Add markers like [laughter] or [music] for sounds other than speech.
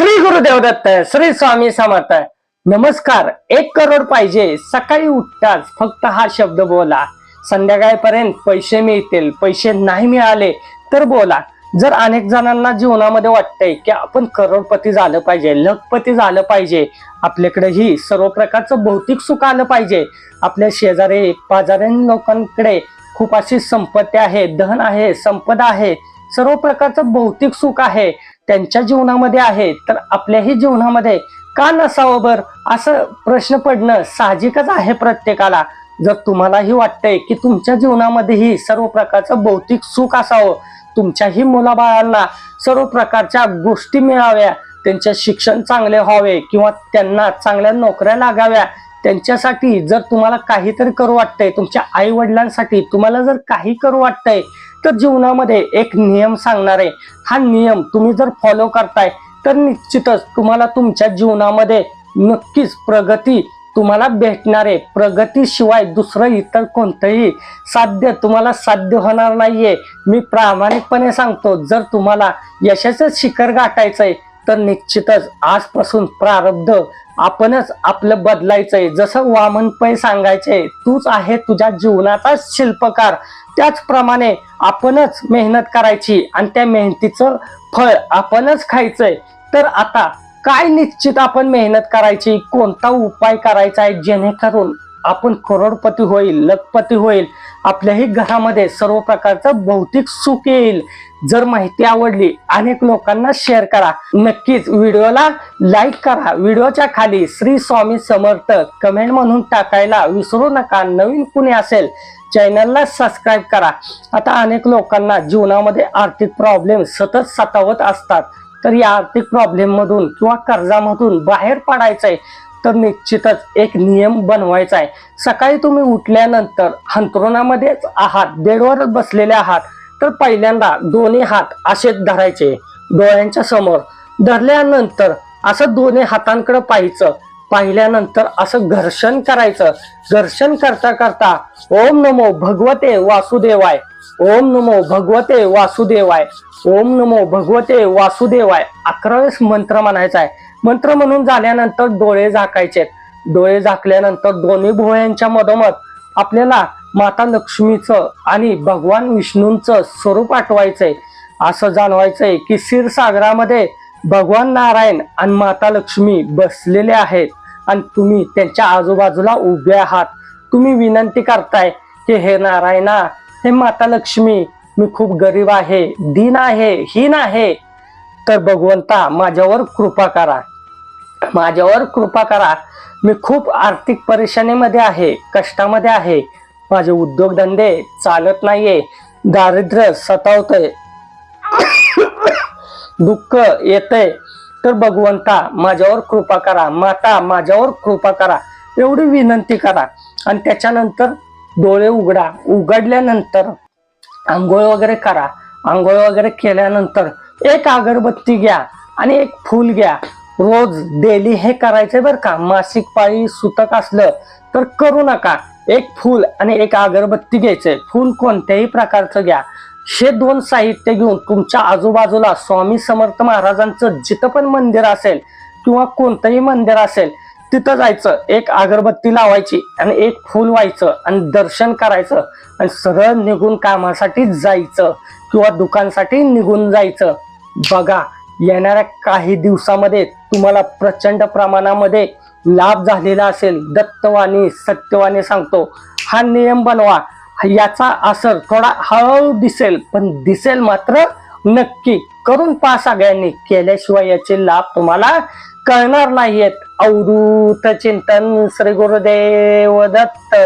श्री गुरुदेव दत्त श्री स्वामी समर्थ. नमस्कार एक करोड पाहिजे सकाळी उठताच फक्त हा शब्द बोला. संध्याकाळपर्यंत पैसे मिळतील पैसे नाही मिळाले तर बोला. जर अनेक जणांना जीवनामध्ये वाटतंय की आपण करोडपती झालं पाहिजे लखपती झालं पाहिजे आपल्याकडे ही सर्व प्रकारचं भौतिक सुख आलं पाहिजे. आपल्या शेजारी पाजारी लोकांकडे खूप अशी संपत्ती आहे धन आहे संपदा आहे. सर्व प्रकारचं भौतिक सुख आहे. त्यांच्या जीवनामध्ये आहे तर आपल्याही जीवनामध्ये का नसावं बर? असं प्रश्न पडणं साहजिकच आहे प्रत्येकाला. जर तुम्हालाही वाटतंय की तुमच्या जीवनामध्येही सर्व प्रकारचं भौतिक सुख असावं तुमच्याही मुलाबाळांना सर्व प्रकारच्या गोष्टी मिळाव्या त्यांचे शिक्षण चांगले व्हावे किंवा त्यांना चांगल्या नोकऱ्या लागाव्या त्यांच्यासाठी जर तुम्हाला काहीतरी करू वाटतंय तुमच्या आई वडिलांसाठी तुम्हाला जर काही करू वाटतंय तर जीवनामध्ये एक नियम सांगणार आहे हा नियम तुम्ही जर फॉलो करताय तर निश्चितच तुम्हाला तुमच्या जीवनामध्ये नक्कीच प्रगती तुम्हाला भेटणार. आहे प्रगतीशिवाय दुसरं इतर कोणतंही साध्य तुम्हाला साध्य होणार नाहीये. मी प्रामाणिकपणे सांगतो जर तुम्हाला यशाचं शिखर गाठायचंय तर निश्चितच आजपासून प्रारब्ध आपणच आपलं बदलायचंय. जसं वामन पै सांगायचंय तूच आहे तुझ्या जीवनाचा शिल्पकार. त्याचप्रमाणे आपणच मेहनत करायची आणि त्या मेहनतीचं फळ आपणच खायचंय. तर आता काय निश्चित आपण मेहनत करायची? कोणता उपाय करायचा आहे जेणेकरून आपण करोडपती होईल लखपती होईल आपल्याही घरामध्ये सर्व प्रकारचं भौतिक सुख येईल. जर माहिती आवडली अनेक लोकांना शेअर करा. नक्कीच व्हिडिओला लाईक करा. व्हिडिओच्या खाली श्री स्वामी समर्थ कमेंट म्हणून टाकायला विसरू नका. नवीन कुणी असेल चॅनलला सबस्क्राईब करा. आता अनेक लोकांना जीवनामध्ये आर्थिक प्रॉब्लेम सतत सतावत असतात. तर या आर्थिक प्रॉब्लेम मधून किंवा कर्जामधून बाहेर पडायचंय तर निश्चितच एक नियम बनवायचा आहे. सकाळी तुम्ही उठल्यानंतर हंतरुणामध्येच आहात बेडवरच बसलेले आहात तर पहिल्यांदा दोन्ही हात असेच धरायचे डोळ्यांच्या समोर. धरल्यानंतर असं दोन्ही हातांकडे पाहायचं पाहिल्यानंतर असं घर्षण करायचं. घर्षण करता करता ओम नमो भगवते वासुदेवाय. ओम नमो भगवते वासुदेवाय. ओम नमो भगवते वासुदेवाय. अकरा वेळेस मंत्र म्हणायचा आहे. मंत्र म्हणून झाल्यानंतर डोळे झाकायचे. डोळे झाकल्यानंतर दोन्ही भोळ्यांच्या मधोमध आपल्याला माता लक्ष्मीचं आणि भगवान विष्णूंचं स्वरूप आठवायचंय. असं जाणवायचंय की क्षीरसागरामध्ये भगवान नारायण आणि माता लक्ष्मी बसलेले आहेत. आणि तुम्ही त्यांच्या आजूबाजूला उभे आहात. तुम्ही विनंती करताय की हे नारायणा हे माता लक्ष्मी मी खूप गरीब आहे दीन आहे हीन आहे. तर भगवंता माझ्यावर कृपा करा. माझ्यावर कृपा करा. मी खूप आर्थिक परेशानीमध्ये आहे कष्टामध्ये आहे. माझे उद्योगधंदे चालत नाहीये दारिद्र्य सतावतय. [coughs] दुःख येतंय. तर भगवंता माझ्यावर कृपा करा. माता माझ्यावर कृपा करा. एवढी विनंती करा. आणि त्याच्यानंतर डोळे उघडा. उघडल्यानंतर आंघोळ वगैरे करा. आंघोळ वगैरे केल्यानंतर एक अगरबत्ती घ्या आणि एक फूल घ्या. रोज डेली हे करायचंय बरं का. मासिक पाळी सुतक असलं तर करू नका. एक फूल आणि एक अगरबत्ती घ्यायचंय. फूल कोणत्याही प्रकारचं घ्या. हे दोन साहित्य घेऊन तुमच्या आजूबाजूला स्वामी समर्थ महाराजांचं जिथं पण मंदिर असेल किंवा कोणतंही मंदिर असेल तिथं जायचं. एक अगरबत्ती लावायची आणि एक फूल व्हायचं आणि दर्शन करायचं आणि सरळ निघून कामासाठी जायचं किंवा दुकानसाठी निघून जायचं. बघा येणाऱ्या काही दिवसामध्ये तुम्हाला प्रचंड प्रमाणामध्ये लाभ झालेला असेल. दत्तवाणी सत्यवाणी सांगतो. हा नियम बनवा. याचा असर थोडा हळूहळू दिसेल पण दिसेल मात्र नक्की. करून पहा सगळ्यांनी. केल्याशिवाय याचे लाभ तुम्हाला कळणार नाहीयेत. अवधूत चिंतन श्री गुरुदेव दत्त.